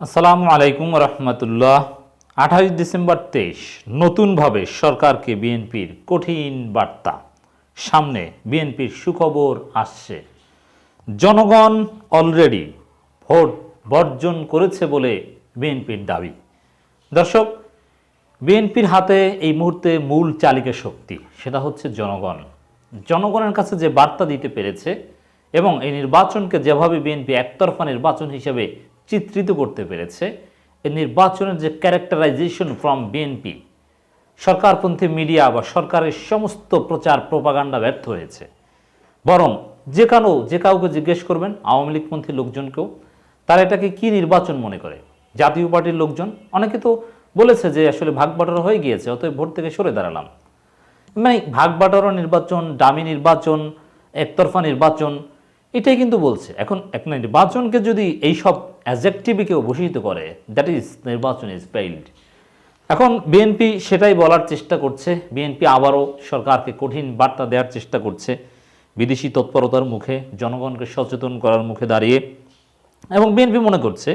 আসসালামু আলাইকুম রহমতুল্লাহ। আঠাশ ডিসেম্বর তেইশ, নতুনভাবে সরকারকে বিএনপির কঠিন বার্তা। সামনে বিএনপির সুখবর আসছে। জনগণ অলরেডি ভোট বর্জন করেছে বলে বিএনপির দাবি। দর্শক, বিএনপির হাতে এই মুহূর্তে মূল চালিকা শক্তি, সেটা হচ্ছে জনগণ। জনগণের কাছে যে বার্তা দিতে পেরেছে এবং এই নির্বাচনকে যেভাবে বিএনপি একতরফা নির্বাচন হিসেবে চিত্রিত করতে পেরেছে নির্বাচনের যে ক্যারেক্টারাইজেশন ফ্রম বিএনপি সরকারপন্থী মিডিয়া বা সরকারের সমস্ত প্রচার প্রপাগান্ডা ব্যর্থ হয়েছে। বরং যে কারও, যে কাউকে জিজ্ঞেস করবেন আওয়ামী লীগপন্থী লোকজনকেও, তারা এটাকে কি নির্বাচন মনে করে? জাতীয় পার্টির লোকজন? অনেকে তো বলেছে যে আসলে ভাগ হয়ে গিয়েছে, অতএব ভোট থেকে সরে দাঁড়ালাম। মানে ভাগ নির্বাচন ডামি নির্বাচন, একতরফা নির্বাচন এটাই কিন্তু বলছে। এখন এক নির্বাচনকে যদি এইসব অ্যাজেক্টিভে কেউ ভূষিত করে দ্যাট ইজ নির্বাচন ইজ ফেইল্ড এখন বিএনপি সেটাই বলার চেষ্টা করছে। বিএনপি আবারও সরকারকে কঠিন বার্তা দেওয়ার চেষ্টা করছে বিদেশি তৎপরতার মুখে, জনগণকে সচেতন করার মুখে দাঁড়িয়ে। এবং বিএনপি মনে করছে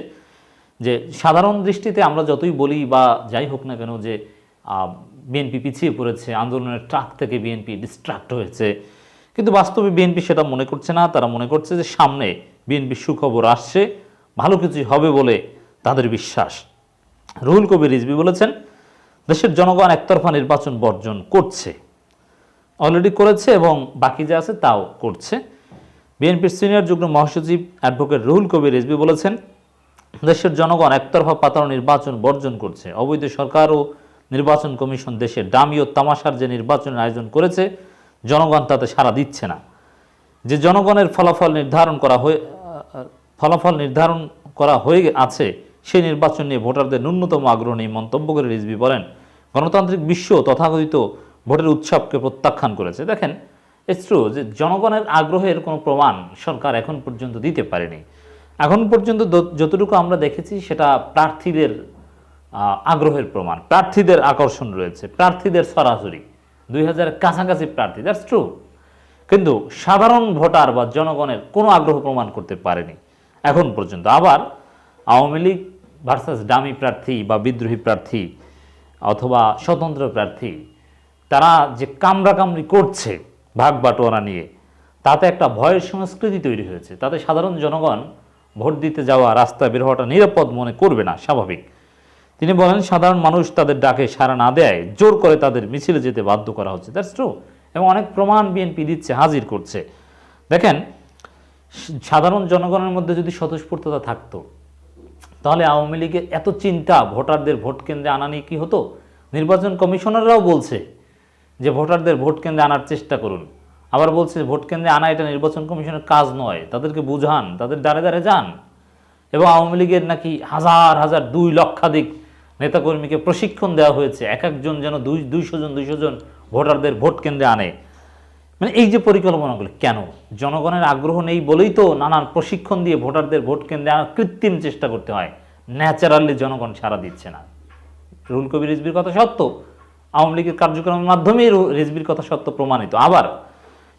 যে, সাধারণ দৃষ্টিতে আমরা যতই বলি বা যাই হোক না কেন যে বিএনপি পিছিয়ে পড়েছে, আন্দোলনের ট্রাক থেকে বিএনপি ডিস্ট্রাক্ট হয়েছে। কিন্তু বাস্তবে বিএনপি সেটা মনে করছে না, তারা মনে করছে যে সামনে বিএনপি সুখবর আসছে, ভালো কিছুই হবে বলে তাদের বিশ্বাস। রুহুল কবির রিজবি বলেছেন, দেশের জনগণ একতরফা নির্বাচন বর্জন করছে। অলরেডি করেছে এবং বাকি যা আছে তাও করছে। বিএনপির সিনিয়র যুগ্ম মহাসচিব অ্যাডভোকেট রুহুল কবির রিজবি বলেছেন, দেশের জনগণ একতরফা পাতানো নির্বাচন বর্জন করছে। অবৈধ সরকার ও নির্বাচন কমিশন দেশের ডামি ও তামাশার যে নির্বাচনের আয়োজন করেছে জনগণ তাতে সাড়া দিচ্ছে না। যে জনগণের ফলাফল নির্ধারণ করা হয়ে, ফলাফল নির্ধারণ করা হয়ে আছে সেই নির্বাচন নিয়ে ভোটারদের ন্যূনতম আগ্রহ নেই মন্তব্য করে রিজভি বলেন, গণতান্ত্রিক বিশ্ব তথাকথিত ভোটের উৎসবকে প্রত্যাখ্যান করেছে। দেখেন ইটস যে জনগণের আগ্রহের কোনো প্রমাণ সরকার এখন পর্যন্ত দিতে পারেনি। এখন পর্যন্ত যতটুকু আমরা দেখেছি, সেটা প্রার্থীদের আগ্রহের প্রমাণ, প্রার্থীদের আকর্ষণ রয়েছে, প্রার্থীদের সরাসরি। দুই হাজারের কাছাকাছি প্রার্থী দ্যাটস ট্রু কিন্তু সাধারণ ভোটার বা জনগণের কোনো আগ্রহ প্রমাণ করতে পারেনি। এখন পর্যন্ত আবার আওয়ামী লীগ ভার্সাস ডামি প্রার্থী বা বিদ্রোহী প্রার্থী অথবা স্বতন্ত্র প্রার্থী, তারা যে কামড়াকামড়ি করছে ভাগ বাটোয়ারা নিয়ে, তাতে একটা ভয়ের সংস্কৃতি তৈরি হয়েছে। তাতে সাধারণ জনগণ ভোট দিতে যাওয়া রাস্তায় বের হওয়াটা নিরাপদ মনে করবে না, স্বাভাবিক। তিনি বলেন, সাধারণ মানুষ তাদের ডাকে সাড়া না দেয়, জোর করে তাদের মিছিলে যেতে বাধ্য করা হচ্ছে। দ্যাটস ট্রু এবং অনেক প্রমাণ বিএনপি দিচ্ছে, হাজির করছে। দেখেন, সাধারণ জনগণের মধ্যে যদি স্বতঃস্ফূর্ততা থাকতো, তাহলে আওয়ামী লীগের এত চিন্তা ভোটারদের ভোট কেন্দ্রে আনা নিয়ে কী হতো? নির্বাচন কমিশনাররাও বলছে যে, ভোটারদের ভোট কেন্দ্রে আনার চেষ্টা করুন। আবার বলছে, ভোট কেন্দ্রে আনা এটা নির্বাচন কমিশনের কাজ নয়, তাদেরকে বুঝান, তাদের দ্বারে দ্বারে যান। এবং আওয়ামী লীগের নাকি হাজার হাজার, দুই লক্ষাধিক নেতাকর্মীকে প্রশিক্ষণ দেওয়া হয়েছে। এক একজন যেন দুই দুইশো জন দুইশো জন ভোটারদের ভোট কেন্দ্রে আনে। মানে এই যে পরিকল্পনাগুলো, কেন? জনগণের আগ্রহ নেই বলেই তো নানান প্রশিক্ষণ দিয়ে ভোটারদের ভোট কেন্দ্রে আনার কৃত্রিম চেষ্টা করতে হয়। ন্যাচারালি জনগণ সাড়া দিচ্ছে না। রুল কবির রিজবির কথা সত্য। আওয়ামী লীগের কার্যক্রমের মাধ্যমেই রিজবির কথা সত্য প্রমাণিত। আবার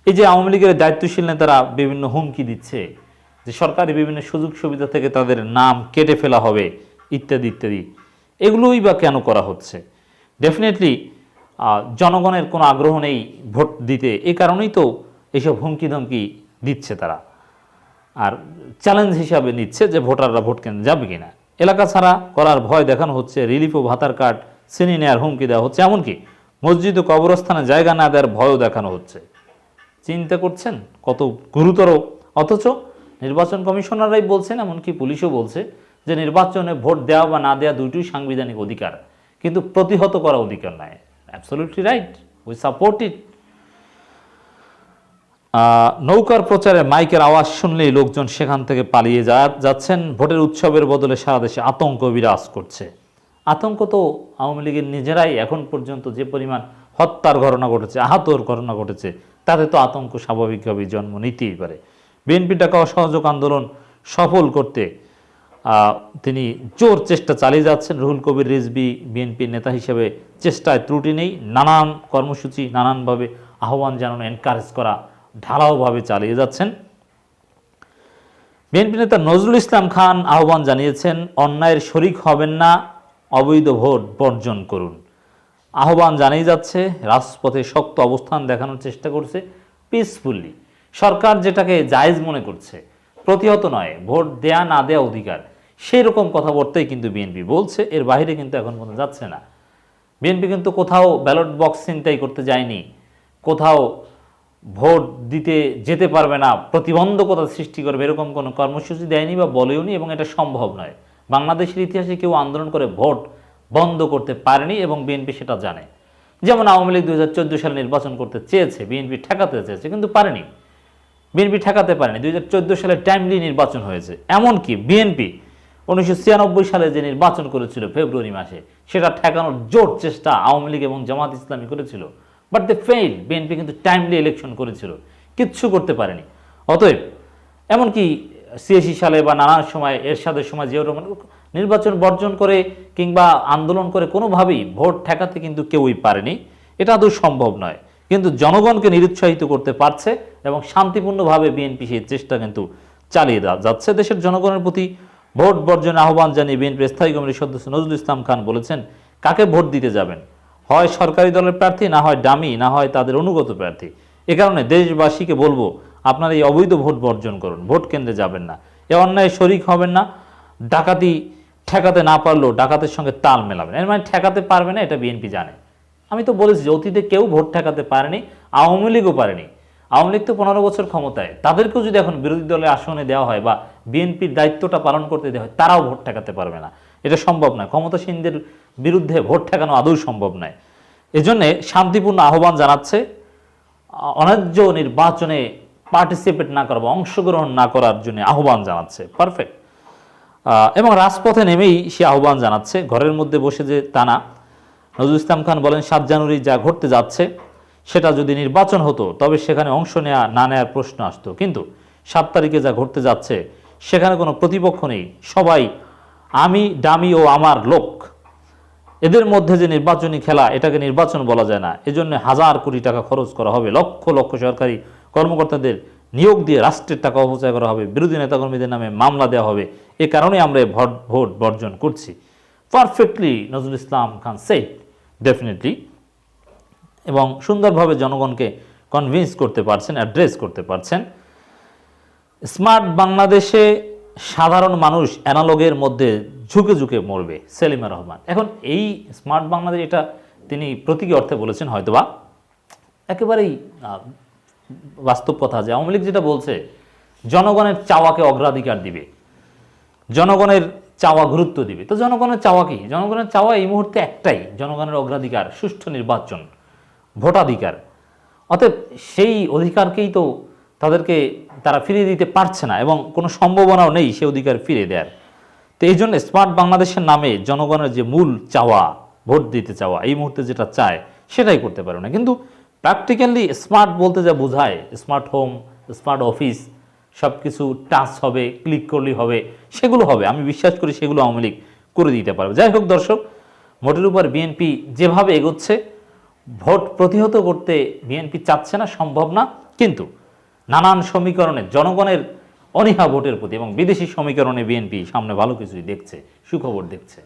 এই যে আওয়ামী লীগের দায়িত্বশীল নেতারা বিভিন্ন হুমকি দিচ্ছে, যে সরকারি বিভিন্ন সুযোগ সুবিধা থেকে তাদের নাম কেটে ফেলা হবে, ইত্যাদি ইত্যাদি। এগুলোই বা কেন করা হচ্ছে? ডেফিনেটলি জনগণের কোনো আগ্রহ নেই ভোট দিতে। এ কারণেই তো এইসব হুমকি ধমকি দিচ্ছে তারা। আর চ্যালেঞ্জ হিসাবে নিচ্ছে যে ভোটাররা ভোট কেন্দ্রে যাবে কিনা। এলাকা ছাড়া করার ভয় দেখানো হচ্ছে রিলিফ ও ভাতার কার্ড ছিনিয়ে নেওয়ার হুমকি দেওয়া হচ্ছে। এমনকি মসজিদ ও কবরস্থানে জায়গা না দেওয়ার ভয়ও দেখানো হচ্ছে। চিন্তা করছেন? কত গুরুতর? অথচ নির্বাচন কমিশনাররাই বলছেন, এমনকি পুলিশও বলছে যে নির্বাচনে ভোট দেওয়া বা না দেওয়া দুইটোই সাংবিধানিক অধিকার। কিন্তু প্রতিহত করা অধিকার নয় absolutely right we support it নৌকার প্রচারে মাইকের আওয়াজ শুনলেই লোকজন সেখান থেকে পালিয়ে যাচ্ছেন। ভোটের উৎসবের বদলে সারা দেশে আতঙ্ক বিরাজ করছে। আতঙ্ক তো আওয়ামী লীগের নিজেরাই এখন পর্যন্ত যে পরিমাণ হত্যার ঘটনা ঘটেছে, আহতর ঘটনা ঘটেছে, তাতে তো আতঙ্ক স্বাভাবিকভাবেই জন্ম নিতেই পারে। বিএনপি ডাকা অসহযোগ আন্দোলন সফল করতে তিনি জোর চেষ্টা চালিয়ে যাচ্ছেন। রুহুল কবির রিজবি বিএনপির নেতা হিসেবে চেষ্টায় ত্রুটি নেই। নানান কর্মসূচি নানানভাবে আহ্বান জানানো এনকারেজ করা, ঢালাওভাবে চালিয়ে যাচ্ছেন। বিএনপি নেতা নজরুল ইসলাম খান আহ্বান জানিয়েছেন, অন্যায়ের শরিক হবেন না, অবৈধ ভোট বর্জন করুন। আহ্বান জানিয়ে যাচ্ছে, রাজপথে শক্ত অবস্থান দেখানোর চেষ্টা করছে পিসফুলি সরকার যেটাকে জায়েজ মনে করছে, প্রতিহত নয়, ভোট দেয়া না দেয়া অধিকার। সেই রকম কথাবার্তাই কিন্তু বিএনপি বলছে, এর বাইরে কিন্তু এখন পর্যন্ত যাচ্ছে না। বিএনপি কিন্তু কোথাও ব্যালট বক্স চিন্তাই করতে যায়নি, কোথাও ভোট দিতে যেতে পারবে না, প্রতিবন্ধকতা সৃষ্টি করবে, এরকম কোনো কর্মসূচি দেয়নি বা বলেওনি এবং এটা সম্ভব নয়। বাংলাদেশের ইতিহাসে কেউ আন্দোলন করে ভোট বন্ধ করতে পারেনি এবং বিএনপি সেটা জানে। যেমন আওয়ামী লীগ দু হাজার চোদ্দ সালে নির্বাচন করতে চেয়েছে বিএনপি ঠেকাতে চেয়েছে, কিন্তু পারেনি। বিএনপি ঠেকাতে পারেনি। দুই হাজার চোদ্দ সালে টাইমলি নির্বাচন হয়েছে। এমনকি বিএনপি উনিশশো ছিয়ানব্বই সালে যে নির্বাচন করেছিল ফেব্রুয়ারি মাসে, সেটা ঠেকানোর জোর চেষ্টা আওয়ামী লীগ এবং জামাত ইসলামী করেছিল। বাট দে ফেইল বিএনপি কিন্তু টাইমলি ইলেকশন করেছিল। কিচ্ছু করতে পারেনি। অতএব, এমনকি সিএসি সালে বা নানান সময় এরশাদের সময় জিয়াউর রহমান নির্বাচন বর্জন করে কিংবা আন্দোলন করে কোনোভাবেই ভোট ঠেকাতে কিন্তু কেউই পারেনি। এটা আদৌ সম্ভব নয়। কিন্তু জনগণকে নিরুৎসাহিত করতে পারছে এবং শান্তিপূর্ণভাবে বিএনপি সেই চেষ্টা কিন্তু চালিয়ে যাচ্ছে। দেশের জনগণের প্রতি ভোট বর্জনের আহ্বান জানিয়ে বিএনপির স্থায়ী কমিটির সদস্য নজরুল ইসলাম খান বলেছেন, কাকে ভোট দিতে যাবেন? হয় সরকারি দলের প্রার্থী, না হয় ডামি, না হয় তাদের অনুগত প্রার্থী? এ কারণে দেশবাসীকে বলব, আপনারা এই অবৈধ ভোট বর্জন করুন, ভোট কেন্দ্রে যাবেন না। এ অন্যায় শরিক হবেন না, ডাকাতি ঠেকাতে না পারলেও ডাকাতের সঙ্গে তাল মেলাবেন। এর মানে ঠেকাতে পারবে না, এটা বিএনপি জানে। আমি তো বলেছি যে অতীতে কেউ ভোট ঠেকাতে পারেনি, আওয়ামী লীগও পারেনি। আওয়ামী লীগ তো পনেরো বছর ক্ষমতায়। তাদেরকেও যদি এখন বিরোধী দলের আসনে দেওয়া হয় বা বিএনপির দায়িত্বটা পালন করতে দেওয়া হয়, তারাও ভোট ঠেকাতে পারবে না। এটা সম্ভব নয়। ক্ষমতাসীনদের বিরুদ্ধে ভোট ঠেকানো আদৌ সম্ভব নয়। এজন্যে শান্তিপূর্ণ আহ্বান জানাচ্ছে অন্যায্য নির্বাচনে পার্টিসিপেট না করা বা অংশগ্রহণ না করার জন্য আহ্বান জানাচ্ছে। পারফেক্ট এবং রাজপথে নেমেই সে আহ্বান জানাচ্ছে। ঘরের মধ্যে বসে যে তা না। নজরুল ইসলাম খান বলেন, সাত জানুয়ারি যা ঘটতে যাচ্ছে, সেটা যদি নির্বাচন হতো, তবে সেখানে অংশ নেওয়া না নেওয়ার প্রশ্ন আসতো। কিন্তু সাত তারিখে যা ঘটতে যাচ্ছে সেখানে কোনো প্রতিপক্ষ নেই। সবাই আমি ডামি ও আমার লোক। এদের মধ্যে যে নির্বাচনী খেলা, এটাকে নির্বাচন বলা যায় না। এজন্য হাজার কোটি টাকা খরচ করা হবে। লক্ষ লক্ষ সরকারি কর্মকর্তাদের নিয়োগ দিয়ে রাষ্ট্রের টাকা অপচয় করা হবে। বিরোধী নেতাকর্মীদের নামে মামলা দেওয়া হবে। এ কারণে আমরা ভোট ভোট বর্জন করছি। Perfectly Nazrul Islam Khan set definitely এবং সুন্দরভাবে জনগণকে কনভিন্স করতে পারছেন অ্যাড্রেস করতে পারছেন। স্মার্ট বাংলাদেশে সাধারণ মানুষ অ্যানালগের মধ্যে ঝুঁকে ঝুঁকে মরবে, সেলিমা রহমান। এখন এই স্মার্ট বাংলাদেশ এটা তিনি প্রতীকী অর্থে বলেছেন হয়তোবা। একেবারেই বাস্তব কথা যে আওয়ামী লীগ যেটা বলছে, জনগণের চাওয়াকে অগ্রাধিকার দিবে, জনগণের চাওয়া গুরুত্ব দিবে। তো জনগণের চাওয়া কি? জনগণের চাওয়া এই মুহূর্তে একটাই, জনগণের অগ্রাধিকার, সুষ্ঠু নির্বাচন, ভোটাধিকার। অতএব সেই অধিকারকেই তো তাদেরকে তারা ফিরিয়ে দিতে পারছে না এবং কোনো সম্ভাবনাও নেই সে অধিকার ফিরে দেওয়ার তো এই জন্য স্মার্ট বাংলাদেশের নামে জনগণের যে মূল চাওয়া, ভোট দিতে চাওয়া, এই মুহূর্তে যেটা চায়, সেটাই করতে পারে না। কিন্তু প্র্যাকটিক্যালি স্মার্ট বলতে যা বোঝায় স্মার্ট হোম স্মার্ট অফিস সব কিছু টাচ হবে ক্লিক করলেই হবে, সেগুলো হবে। আমি বিশ্বাস করি সেগুলো আওয়ামী লীগ করে দিতে পারবে। যাই হোক দর্শক, ভোটের উপর বিএনপি যেভাবে এগোচ্ছে, ভোট প্রতিহত করতে বিএনপি চাচ্ছে না, সম্ভব না। কিন্তু নানান সমীকরণে জনগণের অনীহা ভোটের প্রতি এবং বিদেশি সমীকরণে বিএনপি সামনে ভালো কিছুই দেখছে, সুখবর দেখছে।